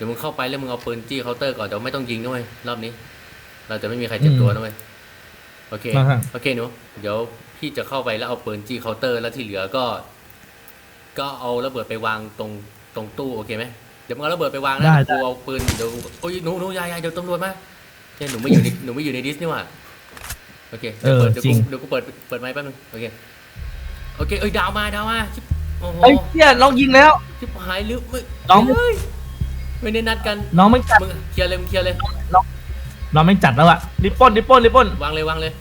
ดี๋ยวมึงเข้าไปแล้วมึงเอาปืนจี้เคาน์เตอร์ก่อนเดี๋ยวไม่ต้องยิงด้วยรอบนี้ เราจะไม่มีใครเจ็บตัวด้วยโอเคมาฮะโอเคหนูเดี๋ยวพี่จะเข้าไปแล้วเอาปืนจี้เคาน์เตอร์แล้วที่เหลือก็ ก็เอาระเบิดไปวางตรงตรงตู้โอเคไหมเดี๋ยวมึงเอาระเบิดไปวางนะได้เดี๋ยวกูเอาปืนเดี๋ยวโอ้ยหนูหนูยายยายเดี๋ยวตำรวจมาเฮ้ยหนูไม่อยู่ในหนูไม่อยู่ในดิสนี่หว่าโอเคเดี๋ยวเปิดเออเดี๋ยวจริกูงเดี๋ยวกูเปิดเปิดไมค์แป๊บนึงโอเคโอเคเอ้ยดาวมาดาวมาชิบโอ้โหไอ้เหี้ยน้องยิงแล้วชิบหายหรือไม่น้องเฮ้ย ไม่ได้นัดกันน้องไม่จัดมึงเคลียร์เลยมึงเคลียร์เลย น้องไม่จัดแล้วอะริปปล้นริปปล้นริปปล้นวางเลยวางเลย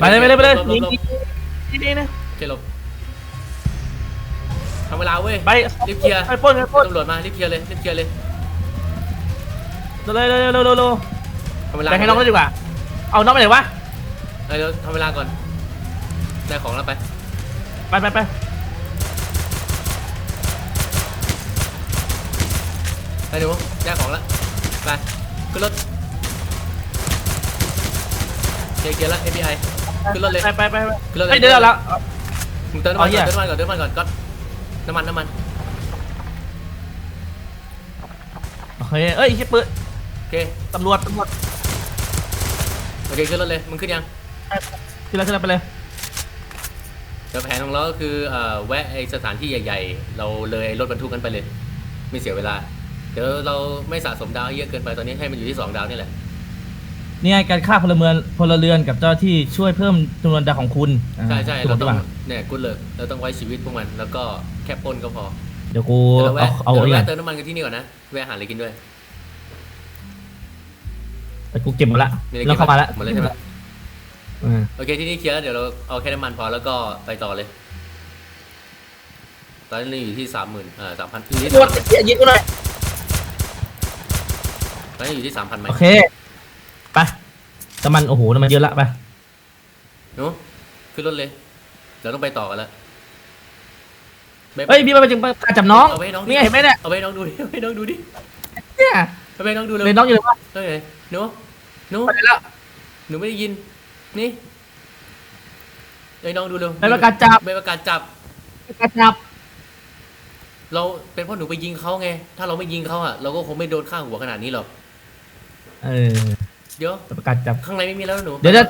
ไปเลยไปเลยไปเลยหบหยิงหบยิงยิงยิงนะโอเคหลบทำเวลาเว้ยไปรีบเคลียร์ไปปล้นไปปล้นตำรวจมารีบเคลียร์เลยรีบเคลียร์เลยเร็วเร็วเร็วเร็วเร็วเร็วทำเวลาไปให้น้องก็ดีกว่า เอาน้องไปไหนวะเออเดี๋ยวทำเวลาก่อนได้ของแล้วไป ไปไปไป หนูได้ของแล้วไปขึ้นรถเคลียร์เคลียร์แล้ว FBI ขึ้นรถเลยไปไปไปไปขึ้นรถเลยเฮ้ยเดี๋ยวแล้วมึงเติมน้ำมันเอาเหี้ก่อยนเติมน้ำมันก่อนเติมน้ำมันก่อนก็น้ำมันน้ำมันโอเคเอ้ยไอ้เหี้ยปืนโอเคตำรวจตำรวจโอเคขึ้นรถเลยมึงขึ้นยังขึ้นแล้วขึ้นแล้วไปเลยเดี๋ยวแผนของเราก็คือเอ่อแวะไอสถานที่ใหญ่ ๆ เราเลยรถบรรทุกกันไปเลย ไม่เสียเวลา เดี๋ยวเราไม่สะสมดาวให้เยอะเกินไปตอนนี้ให้มันอยู่ที่สองดาวนี่แหละ นี่ไงการฆ่าพลเมืองพลเรือนกับเจ้าหน้าที่ช่วยเพิ่มจำนวนดาวของคุณใช่ใช่ถูเรากต้ต้อองงเนี่ยกูเลยเราต้องไว้ชีวิตพวกมัน แล้วก็แค่ปล้นก็พอเดี๋ยวกูเดี๋ยวเราเอาแวะเอาเดี๋ยวไว้เราก่อนแวะเติมน้ำมันกันที่นี่ก่อนนะแวะหาอะไรกินด้วยแต่กูเก็บหมดละมีอะไรแล้วกินเข้ามาแล้วหมดเลยใช่ไหมอืมโอเคที่นี่เคลียร์แล้วเดี๋ยวเราเอาแค่น้ำมันพอแล้วก็ไปต่อเลย ตอนนี้เราอยู่ที่สามหมื่นเอ่อสามพันอยู่ที่ตำรวจอย่ายิงกูหน่อย ตอนนี้อยู่ที่สามพันไหมโอเคไปน้ำมันโอ้โหน้ำมันเยอะละไปหนูขึ้นรถเลยเดี๋ยวต้องไปต่อกันแล้วบ๊เฮ้ยพี่มาไปจึงการจับน้องเอาไว้น้องนี่ไงเห็นไหมเนี่ยเอาไปน้องดูดิเอาไปน้องดูดิเนี่ยเอาไปน้องดูเลยเลยน้องอยู่เลยวะเฮ้ยหนูหนูไปไหนแล้วหนูไม่ได้ยินนี่เอ้ยน้องดูเร็วไปประกาศจับไปประกาศจับการจับ เราเป็นเพราะหนูไปยิงเขาไง ถ้าเราไม่ยิงเขาอะ เราก็คงไม่โดนฆ่าหัวขนาดนี้หรอก เออเดี๋ยวไปประกาศจับ ข้างในไม่มีแล้วนะหนูเดี๋ยวจะ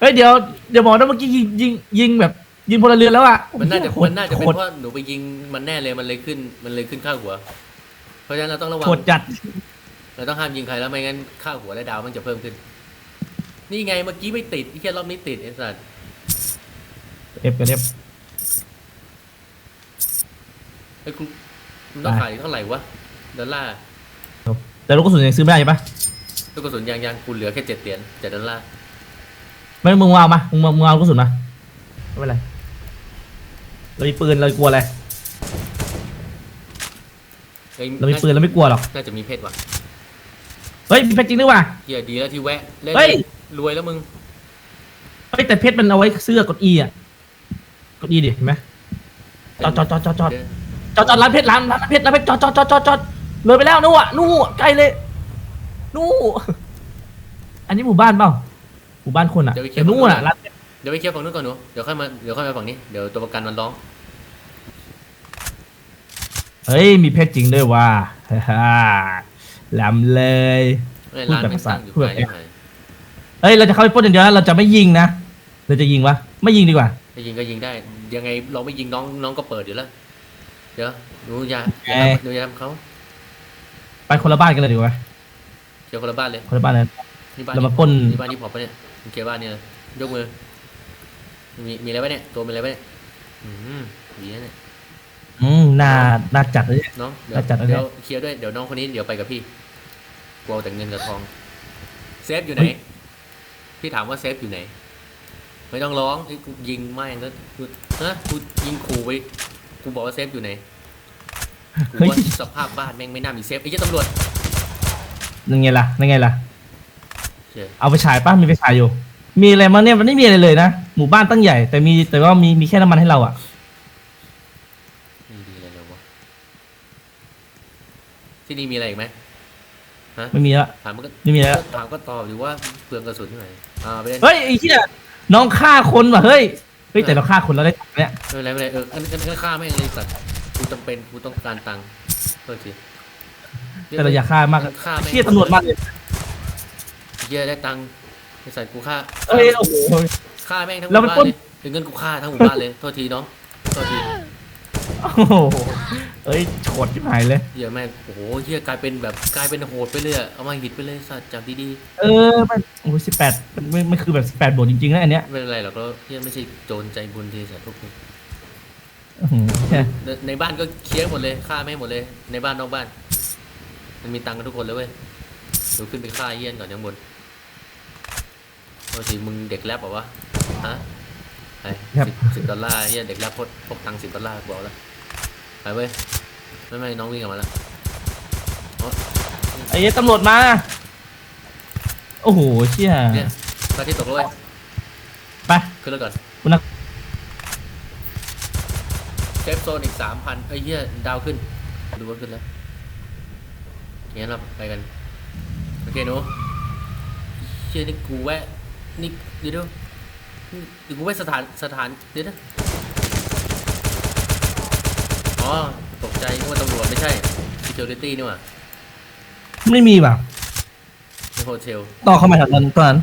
เฮ้ยเดี๋ยวเดี๋ยวบอกนะเมื่อกี้ยิงยิงยิงแบบยิงพลเรือนแล้วอะมันน่าจะโคตรมันน่าจะเป็นโคตรเพราะหนูไปยิงมันแน่เลยมันเลยขึ้นมันเลยขึ้นค่าหัว เพราะฉะนั้นเราต้องระวังโคตรจัดเราต้องห้ามยิงใครแล้วไม่งั้นค่าหัวและดาวมันจะเพิ่มขึ้น นี่ไงเมื่อกี้ไม่ติดที่แค่รอบนี้ติดไอ้สัสเอฟกันเอฟไอ้ยกูมันต้องไปขายเท่าไหร่วะดอลลาร์ แต่ลูกกระสุนยังซื้อไม่ได้ใช่ปะลูกกระสุนยางยางกูเหลือแค่เจ็ดเหรียญเจ็ดดอลลาร์ไม่มึงเอามามึงมามึงเอาลูกกระสุนมาไม่เป็นไรเรามีปืนเรากลัวอะไรอ้ยเรามีปืนเราไม่กลัวหรอกน่าจะมีเพชรว่ะเฮ้ยมีเพชรจริงด้วยว่ะ เฮียดีแล้วที่แวะเล่นเฮ้ย รวยแล้วมึงเฮ้ยแต่เพชรมันเอาไว้เสื้อกดอีอะกดอีดิเห็นไหมจอดจอดจอดจอดจอดเดี๋ยวจอดจอดร้านเพชรร้านร้านเพชรร้านเพชรจอดจอดจอดจอดจอด เลยไปแล้วนู่นอะนู่นใกล้เลย นู่นอันนี้หมู่บ้านเปล่าหมู่บ้านคนอะแต่นู่นอะร้านเพชรเดี๋ยวไปเคลียร์ฝั่งนู้นก่อนหนูเดี๋ยวค่อยมาเดี๋ยวค่อยมาฝั่งนี้เดี๋ยวตัวประกันมันร้องเฮ้ยมีเพชรจริงด้วยว่ะฮ่าฮ่าแหลมเลย เอ้ยพูดร้านแบบไม่ภาษาตั้งอยู่พูดไกแบลบยังไงเฮ้ยเราจะเข้าไปปล้นอย่างเดียวนะเราจะไม่ยิงนะเราจะยิงวะไม่ยิงดีกว่า จะยิงก็ยิงได้ ยังไงเราไม่ยิงน้องน้องก็เปิดอยู่แล้ว เดี๋ยวหนูอย่าเอ้ยหนูอย่าทำเขา ไปคนละบ้านกันเลยดีกว่าเคลียร์คนละบ้านเลยคนละบ้านเลย นี่บ้านเรามาปล้น นี่บ้านที่พอปะเนี่ยมึงเคลียร์บ้านเนี่ยเลยยกมือ มีมีอะไรปะเนี่ยตัวมีอะไรปะเนี่ยอืมดีนะเนี่ยอืมน่าน่าจัดเลยเนี่ย น้องเดี๋ยวแล้วจัดอันเนี้เดี๋ยยวเคลียร์ด้วยเดี๋ยวน้องคนนี้เดี๋ยวไปกับพี่กลัวแต่เงินกับทองเซฟอยู่ไหนเฮ้ยพี่ถามว่าเซฟอยู่ไหน ไม่ต้องร้องไอ้กูยิงไม่แล้วกูฮะกูยิงขู่ไปกูบอกว่าเซฟอยู่ไหน กูเฮ้ยว่าสภาพบ้านแม่งไม่น่ามีเซฟไอ้เจ้าตำรวจนั่นไงล่ะนั่นไงล่ะเชี่ยเอาไปฉายป่ะมีไปฉายอยู่ มีอะไรมั้งเนี่ยมันไม่มีอะไรเลยนะ หมู่บ้านตั้งใหญ่ แต่มีแต่ว่ามีมีแค่น้ำมันให้เราอะไม่ดีเลยเลยวะที่นี่มีอะไรอีกไหมฮะไม่มีละถามมันก็ไม่มีแล้วถามก็ตอบอยู่ว่าเปลืองกระสุนที่ไหนอ่าไปเล่นเฮ้ยไอ้เหี้ยน้องฆ่าคนว่ะเฮ้ยเฮ้ยแต่เราฆ่าคนแล้วได้ตังค์เนี่ยไม่เป็นไรไม่เป็นไรเอองั้นงั้นงั้นฆ่าแม่งเลยสัตว์ กูจำเป็นกูต้องการตังค์โทษทีแต่เราอยากฆ่ามากฆ่าแม่งเชี่ยตำรวจมาเลยเฮียได้ตังค์ไอ้สัตว์กูฆ่าเอ้ยโอ้โหฆ่าแม่งทั้งหแล้มู่วมันบ้านปล้นเลยถึงเงินกูฆ่าทั้งหมู่บ้านเลยโทษทีน้องโทษทีโอ้โหเอ้ยโฉดที่หายเลยเฮียแม่งโอ้โหเฮียกลายเป็นแบบกลายเป็นโหดไปเลยอะเอามาหิดไปเลยสัตว์จากดีเออมันโอ้ยสิบแปดมันไม่ไม่คือแบบสิบแปดบวกจริงๆนะอันเนี้ยๆไม่เป็นไรหรอกเราเฮียไม่ใช่โจรใจบุญทีสัตว์พวกนี้อื้อหือเนี่ย ในในบ้านก็เคลียร์หมดเลยฆ่าแม่งหมดเลย ในบ้านนอกบ้าน มันมีตังค์กันทุกคนเลยเว้ยเดี๋ยวขึ้นไปฆ่าเฮียนก่อนยังบนโทษทีมึงเด็กแรปเหรอวะฮะไอ้สิบสิบดอลลาร์เฮียเด็กแรปพกพกตังค์สิบดอลลาร์บอกแล้วไปเว้ยไม่ไม่น้องวิ่งออกมาแล้วไอ้เหี้ยตำรวจมา โอ้โหเชี่ยเนี่ยพระอาที่ตกแล้วเว้ยไปขึ้นรถก่อนคุณนักเซ ฟโซนอีกสามพันไอ้เหี้ยดาวขึ้น ดูว่าขึ้นแล้วงั้นเราไปกัน โอเคหนูเชี่ยนี่กูแวะ นี่เดี๋ยวเดี๋ยวนี่กูแวะสถานสถานเดี๋ยวนะอ๋อ ตกใจนึกว่าตำรวจไม่ใช่ security นี่หว่าไม่มีป่ะในโฮเทลต่อเข้ามาแถวนั้นตอนนั้น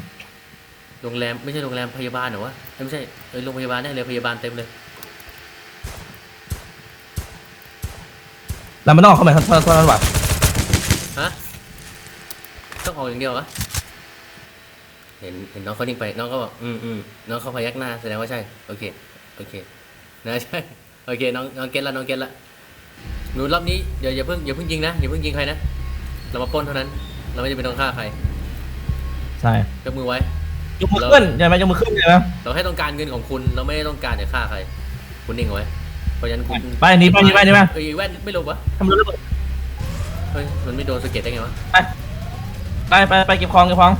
โรงแรม ไม่ใช่โรงแรมพยาบาลเหรอวะเอ้ยไม่ใช่เอ้ยโรงพยาบาลแน่เลยพยาบาลเต็มเลย แล้วมันต้องออกเข้ามาตอนตอนนั้นว่ะฮะต้องออกอย่างเดียวเหรอเห็นเห็นน้องเขานิ่งไปน้องก็บอกอืมอืมน้องเขาพยักหน้าแสดงว่าใช่โอเคโอเคนะใช่โอเคน้องน้องเก็ตละน้องเก็ตละหนูรอบนี้เดี๋ยวอย่าเพิ่งอย่าเพิ่งยิงนะอย่าเพิ่งยิงใครนะเรามาปล้นเท่านั้น เราไม่จำเป็นต้องฆ่าใครใช่ยกมือไว้ยกมือขึ้นใช่ไหมยกมือขึ้นใช่ไหมเราแค่ต้องการเงินของคุณเราไม่ได้ต้องการจะฆ่าใคร คุณนิ่งเอาไว้ เพราะฉะนั้นคุณไปหนี่ไปหนี่ไปหนี่ไปเอ้ยแว่นไม่ลงวะทำรถระเบิดเฮ้ยมันไม่โดนสะเก็ตได้ไงวะไปไปไปเก็บของเก็บของ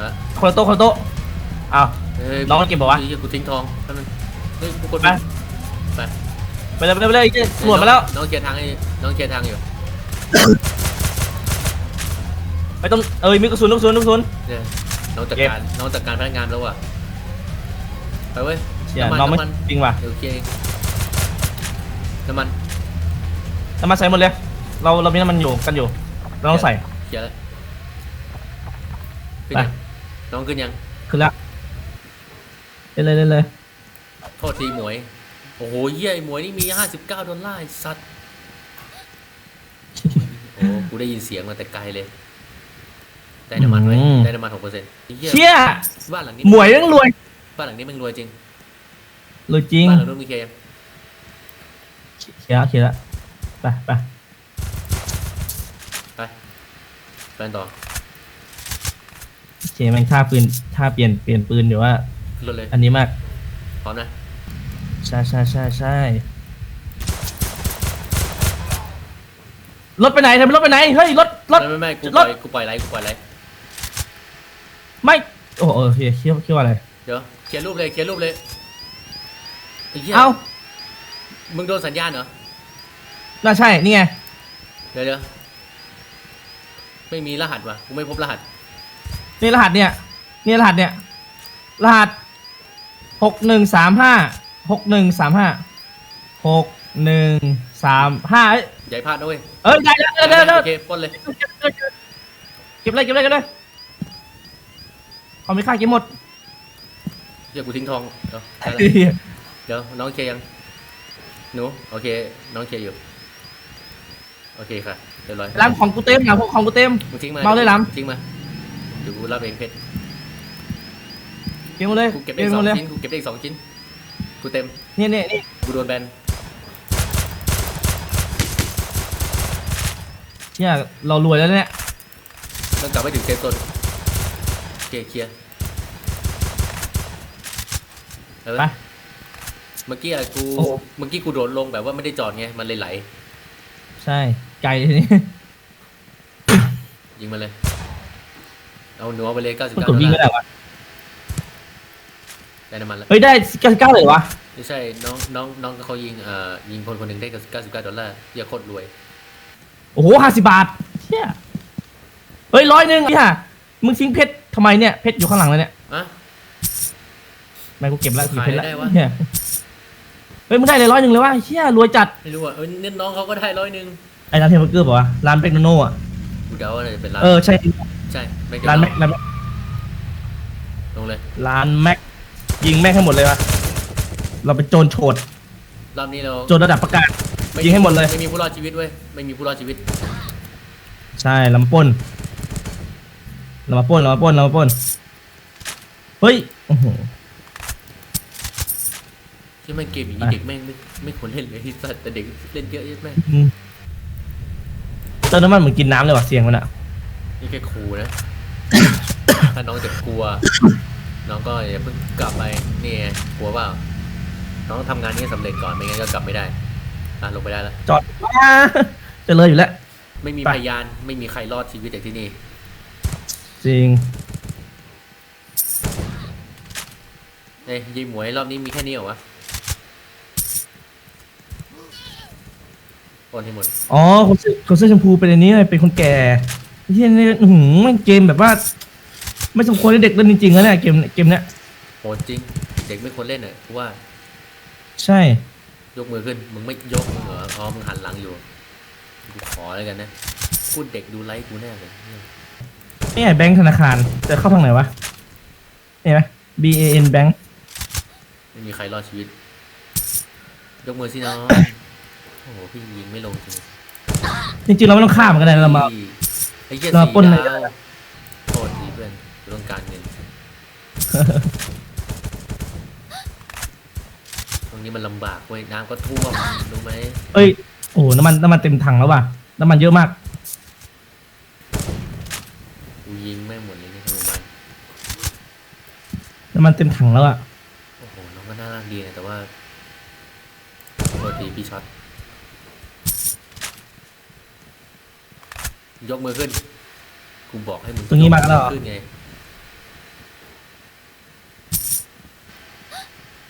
ฮะคนละโต๊ะคนละโต๊ะอ้าวเฮ้ยน้องมันเก็บบอกวะเฮ้ยกูทิ้งทองแป๊บนึงเฮ้ยกูกดไปไปไปเลยไปเลยไปเลยไอ้เจ๊ตำรวจมาแล้วน้องเคลียร์ทางให้น้องเคลียร์ทางอยู่ไปต้องเอ้ยมีกระสุนลูกกระสุนลูกกระสุน เนี่ยน้องจัดเก็บการน้องจัดการพนักงานแล้วว่ะไปเว้ย เชี่ยน้ำมันน้องไม่น้ำมัน จริงว่ะเดี๋ยวเคลียร์เองน้ำมันน้ำมันใส่หมดเลย เราเรามีน้ำมันอยู่กันอยู่เราต้องใส่ เคลียร์แล้วขึ้นไปยังน้องขึ้นยัง ขึ้นละเล่นเลยเล่นเลยโทษทีหมวย โอ้โหเยี่ยไอ้หมวยนี่มีห้าสิบเก้าดอลลาร์ไอ้สัตว์ โอ้กูได้ยินเสียงมาแต่ไกลเลย ได้น้ำมันไหมอืมได้น้ำมันหกเปอร์เซ็นต์เชี่ยบ้านหลังนี้หมวยต้องรวยบ้านหลังนี้มึงรวยจริง รวยจริงบ้านหลังนู้นมีเคลียร์ยังเขียร์เขียร์ละไปไปไปไปต่อเขียร์แม่งท่าปืนท่าเปลี่ยนเปลี่ยนปืนอยู่ว่าขึ้นรถเลยอันนี้มาก พร้อมนะใช่ใช่ใช่ใช่รถไปไหนทำไมรถไปไหน เฮ้ย รถ รถ ไม่ไม่ไม่กูรปล่ถอยกูปล่อยไรกูปล่อยไรไม่ โอ้โหเฮียคิดว่าคิดว่าอะไร เดี๋ยวเคลียร์รูปเลยเคลียร์รูปเลย ไอ้เหี้ยเอ้ามึงโดนสัญญาณเหรอ น่าใช่ นี่ไง เดี๋ยวเดี๋ยวไม่มีรหัสว่ะกูไม่พบรหัส นี่รหัสเนี่ย นี่รหัสเนี่ย รหัสหกหนึ่งสามห้า หกหนึ่งสามห้า หกหนึ่งสามห้าเอ้ยอย่าใหญ่พลาดนะเว้ยเอ้ยได้แล้วได้แล้วได้แล้วโอเคปล้นเลย เก็บเลยเก็บเลยเก็บเลยเอาไม่ค่าเก็บหมด เดี๋ยวกูทิ้งทองเดี๋ยวได้ละเดี๋ยวน้องเคลียร์ยังหนูโอเค น้องเคลียร์อยู่ โอเคค่ะเรียบร้อยล้ำของกูเต็มนะของกูเต็ม มึงทิ้งมาเมาเลยล้ำ ทิ้งมาเดี๋ยวกูรับเองเพชรเก็บหมดเลยกูเก็บเก็ได้บอีกหสมองดเลยชิ้นกูเก็บได้อีกสองชิ้นกูเต็มนี่นี่นี่กูโดนแบนเนี่ยเรารวยแล้วเนี่ยต้องกลับไปถึงเซฟโซนเคลียร์เคลียร์เอาไปละ เมื่อกี้อะกูโอ้โหเมื่อกี้กูโดดลงแบบว่าไม่ได้จอดไงมันเลยไหลใช่ ไกลทีนี้ยิงมาเลย เอาหนัวไปเลย99มันกดวิ่งก็ได้วะได้น้ำมันแล้วเฮ้ยได้เก้าสิบเก้าเลยวะไม่ใช่น้องน้องน้องเขายิงเอ่อยิงคนคนหนึ่งได้99ดอลลาร์เหี้ยโคตรรวยโอ้โหห้าสิบบาทเชี่ยเฮ้ยร้อยหนึ่งพี่ฮะมึงทิ้งเพชรทำไมเนี่ยเพชรอยู่ข้างหลังเลยเนี่ยอะไม่กูเก็บแล้วถือเพชรแล้วขายได้วะ เนี่ย เฮ้ยมึงได้เลยร้อยหนึ่งเลยวะเชี่ยรวยจัดไม่รู้อะเออเนี่ยน้องเขาก็ได้ร้อยหนึ่งไอ้ร้านเทมเบอร์เกอร์ป่าวะร้านแมคโดนัลด์อะกูเดาว่าน่าจะเป็นร้านเออใช่ใช่ไม่ร้านแม็กเดาร้านแม็กลงเลยร้านแม็กยิงแม็กให้หมดเลยวะเราเป็นโจรโฉดรอบนี้เราโจรระดับประกาศไม่ยิงให้หมดเลย ไม่มีผู้รอดชีวิตเว้ยไม่มีผู้รอดชีวิตใช่ลำปล้นเรามาปล้นเรามาปล้นเรามาปล้นเฮ้ยโอ้โห ที่แม่งเกมอย่างนี้ไปเด็กแม่งไม่ไม่ควรเล่นเลยที่สัตว์แต่เด็กเล่นเยอะแยะแม่งอืมเติมน้ำมันเหมือนกินน้ำเลยว่ะเสียงมันอะนี่แค่ครูนะ ถ้าน้องจะกลัว น้องก็อย่าเพิ่งกลับไปนี่ไงกลัวเปล่าน้องทำงานนี้ให้สำเร็จก่อนไม่งั้นก็กลับไม่ได้อะลงไปได้แล้ว จอดจะเลยอยู่แล้ว ไม่มีไป พยานไม่มีใครรอดชีวิตจากที่นี่ จริง เอ้ยยายหมวยรอบนี้มีแค่นี้เหรอวะ โอนให้หมดอ๋อคนเสื้อคนเสื้อชมพูเป็นอันนี้เลยเป็นคนแก่ที่นี่อื้อหือมันเกมแบบว่า ไม่สมควรให้เด็กเล่นจริงๆแล้วเนี่ยเกมเกมเนี้ยโหดจริง เด็กไม่ควรเล่นอะกูว่า ใช่ ยกมือขึ้น มึงไม่ยกมึงเหรออ๋อมึงหันหลังอยู่กูขอแล้วกันนะพูดเด็กดูไลฟ์กูแน่เลยนี่ไงแบงค์ธนาคารจะเข้าทางไหนวะเห็นไหม B A N Bank ไม่มีใครรอดชีวิต ยกมือสิน้อง โอ้โหพี่ยิงไม่ลงจริงจริงๆเราไม่ต้องฆ่ามันก็ได้นะเรามาไอ้เหี้ยเราสี่ปล้นเลย ดาวโทษทีเพื่อนกูต้องการเงิน ตรงนี้มันลำบากเว้ยน้ำก็ท่วมรู้ไหมเอ้ยโอ้โหน้ำมันน้ำมันเต็มถังแล้วว่ะน้ำมันเยอะมากกูยิงแม่งหมดเลยในหมู่บ้านน้ำมันเต็มถังแล้วอะโอ้โหน้องก็น่ารักดีนะแต่ว่าโทษทีพี่ช็อต ยกมือขึ้นกูบอกให้มึงตรงนี้มาแล้วเหรอ ขึ้นไง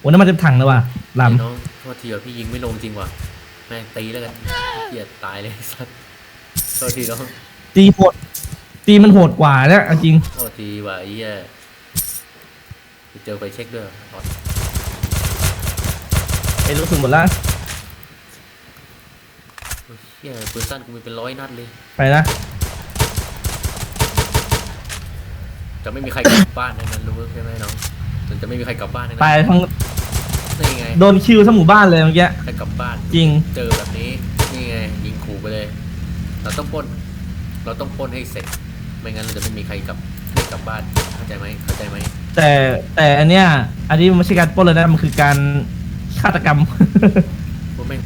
โอ้น้ำมันเต็มถังแล้วว่ะลไอ้น้องโทษทีว่าพี่ยิงไม่ลงจริงว่ะแม่งตีแล้วกันเกลียดตายเลยไอ้สัสโทษทีน้องำตีโหดตีมันโหดกว่าเนี่ยเอาจริง โทษทีว่ะไอ้เหี้ยไปเจอไปเช็คด้วยอ๋อไอ้รู้สึกหมดแล้วเหี้ยปืนสั้นกูมีเป็นร้อยนัดเลยไปนะจะไม่มีใครกลับบ้านทั้งนั้นรู้ใช่ไหมน้องจนจะไม่มีใครกลับบ้านทั้งไปนั้นทั้งนี่ไงโดนคิวทั้งหมู่บ้านเลยเมื่อกี้ใครกลับบ้าน จริง เจอแบบนี้นี่ไงยิงขู่ไปเลย เราต้องปล้น เราต้องปล้นให้เสร็จ ไม่งั้นเราจะไม่มีใครกลับไม่กลับบ้านเข้าใจไหมเข้าใจไหมแต่แต่อันเนี้ยอันนี้มันไม่ใช่การปล้นเลยนะมันคือการฆาตกรรมพวกแม่ง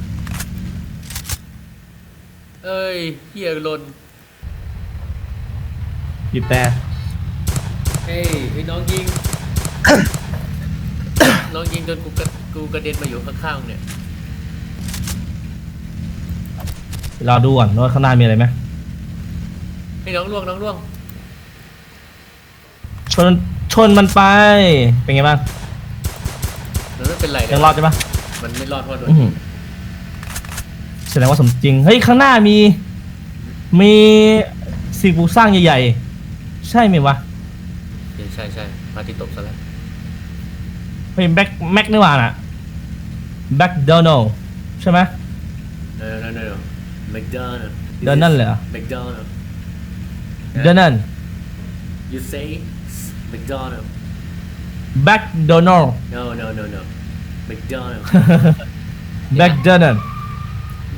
เอ้ยเฮียหลนบีบแต่เฮ้ยไอ้น้องยิง น้องยิงจนกูกระกูกระเด็นมาอยู่ข้างๆเนี่ยรอดูก่อนว่าข้างหน้ามีอะไรไหมให้น้องล่วงน้องล่วงชนชนมันไปเป็นไงบ้างมันไม่เป็นไรเลยังรอดใช่ปะมันไม่รอดเพราะโดนอื้อหือ แสดงว่าสมจริง เฮ้ย ข้างหน้ามี มีสิ่งปลูกสร้างใหญ่ๆ ใช่ไหมวะใช่ใช่พระอาทิตย์ตกซะแล้วเฮ้ยแบ็คแม็กนี่หว่าน่ะแบ็คโดนัลใช่ไหมเออนั่นนั่นแมคโดนัลโดนัลเหรอแมคโดนัลโดนัล you say McDonald แบ็คโดนัล no no no no McDonald แบ็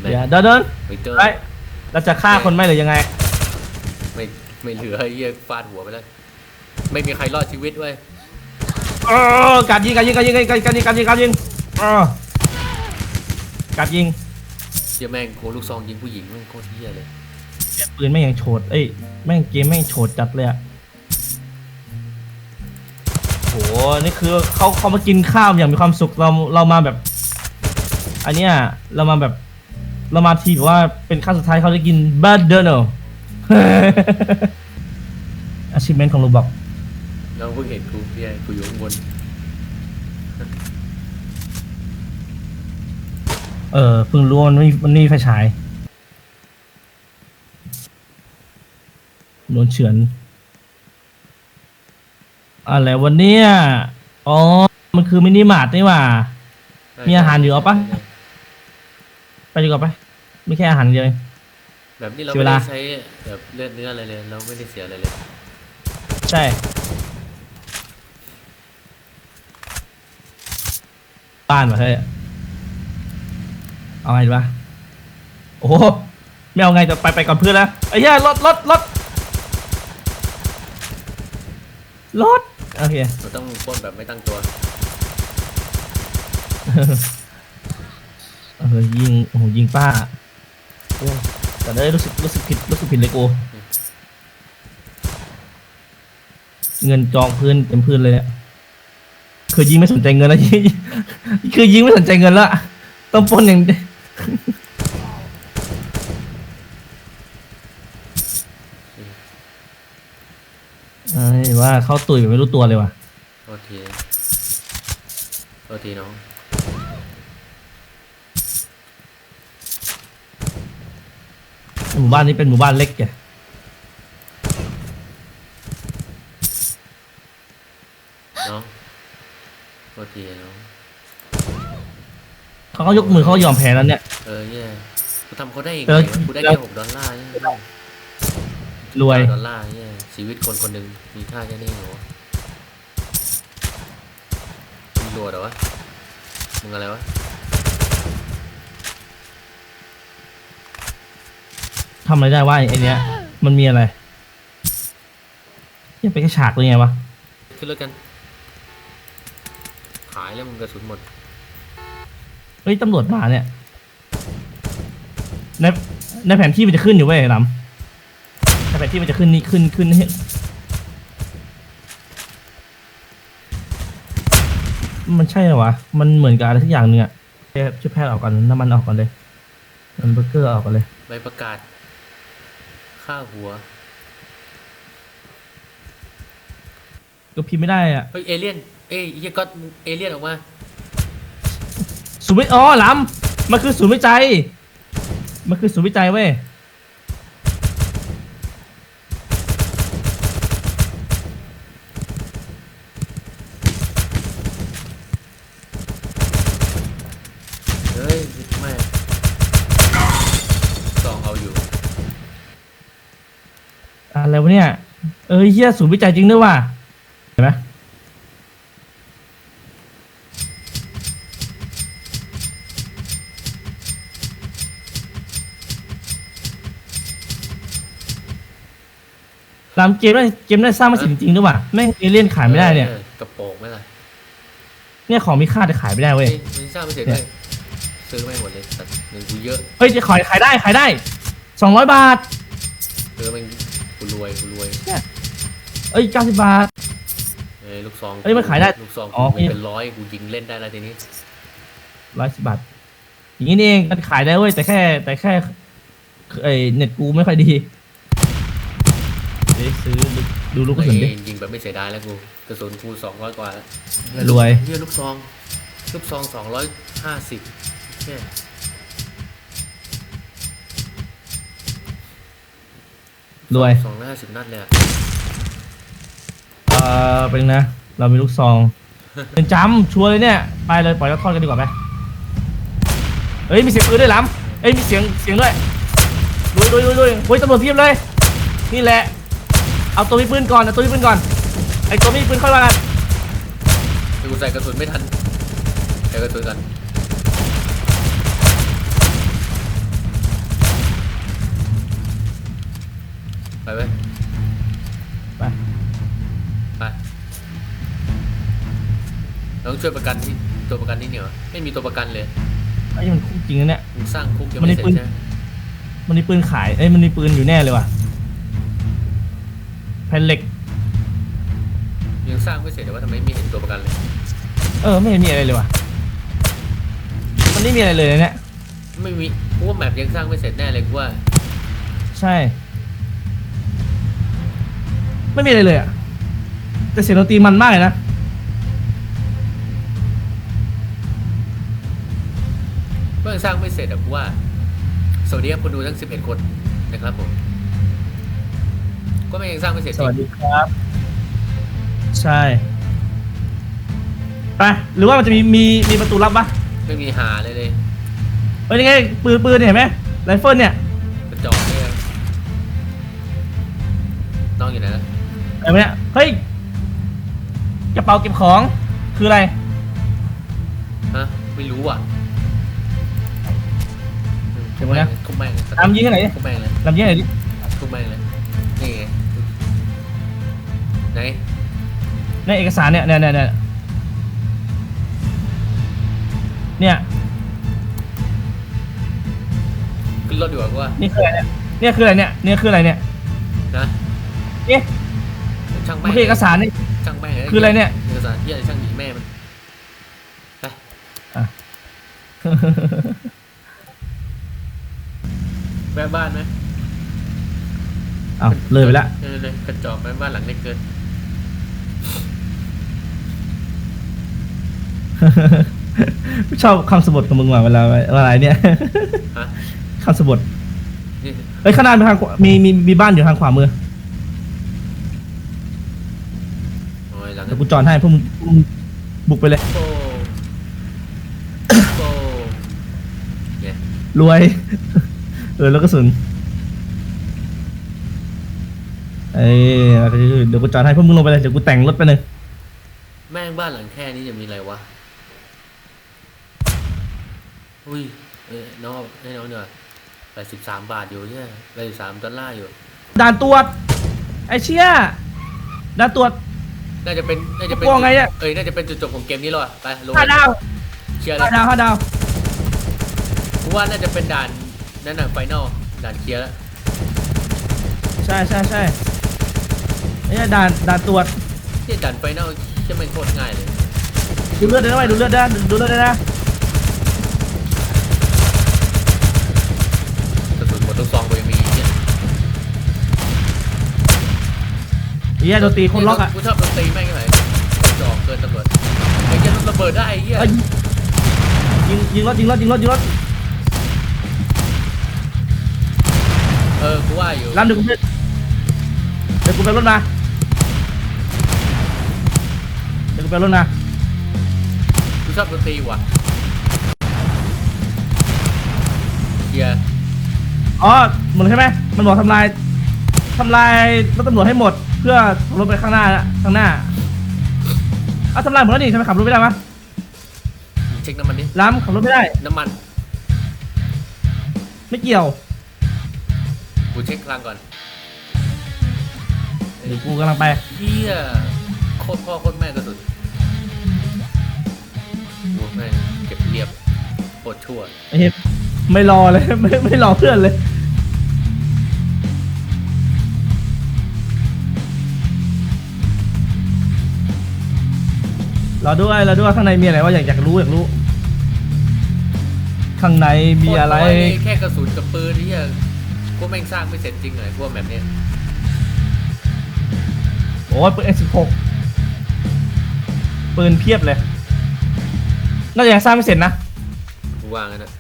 คโดนัลเดี๋ยวโดนัล McDonald ไอ้เราจะฆ่าคนไหมหรือยังไง ไม่ไม่เหลือไอ้เหี้ยฟาดหัวไปแล้วไม่มีใครรอดชีวิตเว้ยเออการยิงการยิงการยิงการยิงการยิงการยิงการยิงเออการยิงเหี้ยแม่งโคลูกซองยิงผู้หญิงแม่งโคตรเหี้ยเลยปืนแม่งยังโฉดเอ้ยแม่งเกมแม่งโฉดจัดเลยอะโหนี่คือเขาเขามากินข้าวอย่างมีความสุขเราเรามาแบบ อันเนี้ยเรามาแบบ เรามาทีแบบว่าเป็นขั้นสุดท้ายเขาจะกินบัตเดอร์เนลอาชีพเมนของรูบอกเราเพิ่งเห็นกูเหี้ยกูอยู่ข้างบน เออเพิ่งรู้ว่ามันไม่มันไม่มีไฟฉายโดนเฉือน อะไรวันเนี้ยอ๋อ มันคือมินิมาร์ทนี่หว่า มีอาหารอยู่เอาปะ ไปดีกว่าไปไม่แค่อาหารเดียวเอง แบบนี้เราเสียไม่เวลา ได้ใช้แบบเลือดเนื้ออะไรเลย เราไม่ได้เสียอะไรเลย ใช่ บ้านมาเฮ้ยเอาไงดีวะโอ้โหไม่เอาไงจะไปไปกับเพื่อนแล้วไอ้เหี้ยรถรถรถรถโอเค เราต้องปล้นแบบไม่ตั้งตัว เออยิงโอ้โหยิงป้าโอ้แต่ได้ยรู้สึกรู้สึกผิดรู้สึกผิดเลยกู เงินจองพื้นเต็มพื้นเลยเนี่ยคือยิงไม่สนใจเงินแล้วยิงคือยิงไม่สนใจเงินแล้วต้องปล้นอย่างเดียวเอ้ยว่าเข้าตุยแบบไม่รู้ตัวเลยว่ะโทษทีโทษทีน้อง หมู่บ้านนี้เป็นหมู่บ้านเล็กแกน้องโทษทีน้องเขาก็ยกมือเขาก็ยอมแพ้แล้วเนี่ย เออเนี่ยกูทำเขาได้ยังเอไงอวะกูได้แล้แค่วหกดอลลาร์เนี่ยรวย ดอลลาร์เนี่ยชีวิตคนคนหนึ่งมีค่าแค่นี้เหรอวะมึงรวดเหรอวะมึงอะไรวะำอะไรได้ว่าไอเนี้ย มันมีอะไรเนี่ยเป็นแค่ฉากเลยไงวะขึ้นรถกันขายแล้วมึงกระสุนหมด เฮ้ยตำรวจมาเนี่ย ในในแผนที่มันจะขึ้นอยู่เว้ยลำในแผนที่มันจะขึ้นนี่ขึ้นขึ้นให้มันใช่เหรอวะ มันเหมือนกับอะไรทุกอย่างหนึ่งอะช่วยช่วยแพทย์ออกก่อนน้ำมันออกก่อนเลยน้ำเบอร์เกอร์ออกก่อนเลย ใบประกาศ ค่าหัวก็พิมพ์ไม่ได้อะเฮ้ยเอเลี่ยนเอ้ยเฮียก็เอเลี่ยนออกมาศูนย์วิอ๋อลำมันคือศูนย์วิจัย มันคือศูนย์วิจัยเว้ย เฮ้ยแม่สองเอาอยู่ อะไรวะเนี่ย เออเฮียศูนย์วิจัยจริงด้วยว่ะเห็นไหมลำเกมได้เกมได้สร้างมาสิ่งจริงด้วยว่ะแม่งเอเลี่ยนขายไม่ได้เนี่ย ออกระโปรงไหมล่ะเนี่ยของมีค่าแต่ขายไม่ได้เว้ย มันสร้างไม่เสร็จเลยซื้อไม่หมดเลยสัตว์เงินกูเยอะเฮ้ยจะขายขายได้ขายได้สองร้อยบาทซื้อมันกูรวยกูรวยเอ้ยเก้าสิบบาท เอ้ยลูกซองเอ้ยมันขายได้ลูกซองอ๋อกูมี เป็นร้อยกูยิงเล่นได้แล้วทีนี้ร้อยสิบบาท อย่างนี้นี่เองมันขายได้เว้ยแต่แค่ แต่แค่ไอเน็ตกูไม่ค่อยดีเดี๋ยวซื้อดูลูกกระสุนดิ เอ้ยยิงแบบไม่เสียดายแล้วกูกระสุนกูสองร้อยกว่าแล้วรวย เฮียลูกซองลูกซองสองร้อยห้าสิบเนี่ยรวยสองร้อยห้าสิบนัดเลย อะเอ่อเป็นนะ เรามีลูกซองเป็นจำชัวร์เลยเนี่ย ไปเลยปล่อยเขาทอดกันดีกว่าไหมเฮ้ยมีเสียงปืนด้วยล้ำเอ้ยมีเสียงเสียงด้วยลุยลุยลุยลุยโอ้ยตำรวจเพียบเลย นี่แหละ เอาตัวมีปืนก่อนเอาตัวมีปืนก่อน ไอ้ตัวมีปืนค่อยว่ากันแต่กูใส่กระสุนไม่ทันใส่กระสุนกันไปไหม ต้องช่วยประกันที่ตัวประกันที่เนี่ยเหรอไม่มีตัวประกันเลยไอ้นี่มันคุกจริงนะเนี่ย มึงสร้างคุกยังมันไม่มีเสร็จปืนใช่ไหมมันมีปืนขาย เอ้ย มันมีปืนอยู่แน่เลยว่ะ แผ่นเหล็ก ยังสร้างไม่เสร็จแต่ว่าทำไมไม่เห็นตัวประกันเลย เออ ไม่เห็นมีอะไรเลยว่ะ มันไม่มีอะไรเลยนะเนี่ย ไม่มีกูว่าแมปยังสร้างไม่เสร็จแน่เลยกูว่า ใช่ ไม่มีอะไรเลยอะ แต่เสียงดนตรีมันมากเลยนะ มื่อสร้างไม่เสร็จอะกูว่า สวัสดีครับคนดูทั้ง 11 คนนะครับผม ก็ไม่ยังสร้างไม่เสร็จสวัสดีครับ ใช่ไปหรือว่ามันจะมีมีมีประตูลับปะไม่มีหาเลยเลยเฮ้ยนี่ไงปืนปืนเนี่ยเห็นไหมไรเฟิลเนี่ยกระจอกเลยอยู่ไหนล่ะอะไรวะเนี่ยเฮ้ยกระเป๋าเก็บของคืออะไรฮะไม่รู้อะ เดี๋ยวก่อนนะทุบแม่งเลยตามยิงให้ไหนอยดิทุบแม่งเลยลำยิงให้ไหนอยดิทุบแม่งเลยนี่ไงไหนในเอกสารเนี่ยเนี่ยเนี่ยเนี่ยเนี่ยขึ้นรถดีกว่ากูว่านี่คืออะไรเนี่ยเนี่ยคืออะไรเนี่ยเนี่ยคืออะไรเนี่ยนะเอ๊ะช่างมัแม่นงคือเอกสารนี่ ช่างแม่งลคืออะไรเนี่ย เอกสารเหี้ยช่างหนีแม่มัน ไปอะแม่บ้านไหมเอาเลยไปละเออเลยกระจอกแม่บ้านหลังเล็กเกินชอบคำสบทของมึงว่ะเวลาเวลาอะไรเนี่ยฮะ คำสบทนี่เฮ้ยข้างหน้ามีทางขวามีมีมีบ้านอยู่ทางขวามือโอ้ยหลังเดี๋ยวกูจอดให้พวกมึงพวกมึงบุกไปเลย โป้โป้เนี่ยรวย เออแล้วก็สุนเอ้ยเดี๋ยวกูจอดให้พวกมึงลงไปเลยเดี๋ยวกูแต่งรถไปหนึ่งแม่งบ้านหลังแค่นี้จะมีอะไรวะ อุ้ยเอ้ยน้องเอาให้น้องเนีกว่ยแปดสิบสามบาทอยู่เนี่ยแปดสิบสามดอลลาร์อยู่ ด่านตรวจไอ้เชี่ยด่านตรวจ น่าจะเป็น น่าจะเป็นกลัวไงเนี่ย เอ้ย น่าจะเป็นจุดจบของเกมนี้แล้วอะไปลงห้าดาวเคลียร์เลห้ายดาวห้าดาว กูว่าน่าจะเป็นด่าน นั่นน่ะไฟนอลด่านเคลียร์แล้วใช่ใช่ใช่ไอ้เหี้ยด่านด่านตรวจที่ด่านไฟนอลจะเป็นโคตรง่ายเลยดูเลือดได้ไหมดูเลือดได้ดูเลือดได้นะกระสุนหมดทุกซองกูยังมีอีกเนี่ยไอ้เหี้ยโดนตีคนล็อกอะกูชอบดนตรีแม่งไงจอกเกินตำรวจไอ้เหี้ยระเบิดได้ไอ้เหี้ยเอ้ยยิงยิงรถยิงรถยิงรถยิงรถ เออกูว่าอยู่ลำเดี๋ยวกูไปเดี๋ยวกูไปรถมาเดี๋ยวกูไปรถมากูชอบดนตรีว่ะเฮียอ๋อหมดใช่ไหมมันบอกทำลายทำลายรถตำรวจให้หมด เพื่อขับรถไปข้างหน้านะข้างหน้าเอาทำลายหมดแล้วนี่ทำไมขับรถไม่ได้วะเช็คน้ำมันดิล้ำขับรถไม่ได้ น้ำมัน ไม่เกี่ยว กูเช็คคลังก่อนเดี๋ยวกูกำลังไป เฮียโคตรพ่อโคตรแม่กระสุนกูแม่งเก็บเรียบโคตรชั่วไอ้เหี้ยไม่รอเลย ไม่ไม่รอเพื่อนเลย รอด้วยรอด้วยข้างในมีอะไรวะอยากอยากรู้อยากรู้ ข้างในมีอะไร โคตน้ยเลยแค่กระสุนกับปืนนี่ยั งกูแม่งสร้างไม่เสร็จจริงเลยพวกแบบเนี้ยโอ้ยปืน S16 ปืนเพียบเลย น่าจะยังสร้างไม่เสร็จนะ กูว่างั้นนะ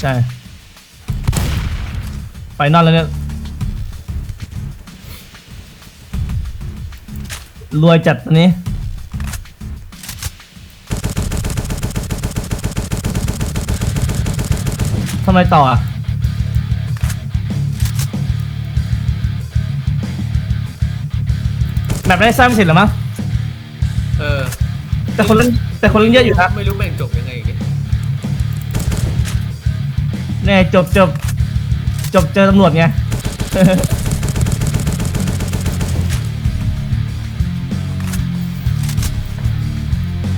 ใช่ไฟนอลแล้วเนี่ย รวยจัดตัวนี้ ทำไมต่ออะ แบบไม่ได้สร้างไม่เสร็จหรอมั้งเออแต่คนเล่นแต่คนเล่นเยอะอยู่นะไม่รู้แม่งจบยังไงอีกเนี่ยแน่จบจบจบเจอตำรวจไง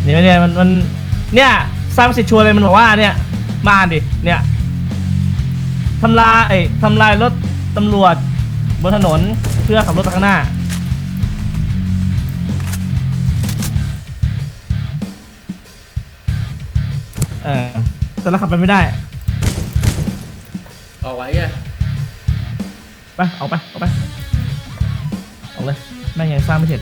เนี่ยเนี่ยมันมันเนี่ยสร้างเสร็จชัวร์เลยมันบอกว่าเนี่ย มาอ่านดิเนี่ยทำลายเอ้ยทำลายรถตำรวจบนถนนเพื่อขับรถไปข้างหน้า ออแต่เราขับไปไม่ได้เอาไว้อะไปเอาไปเอาไปเอาเลยแม่งยังสร้างไม่เสร็จ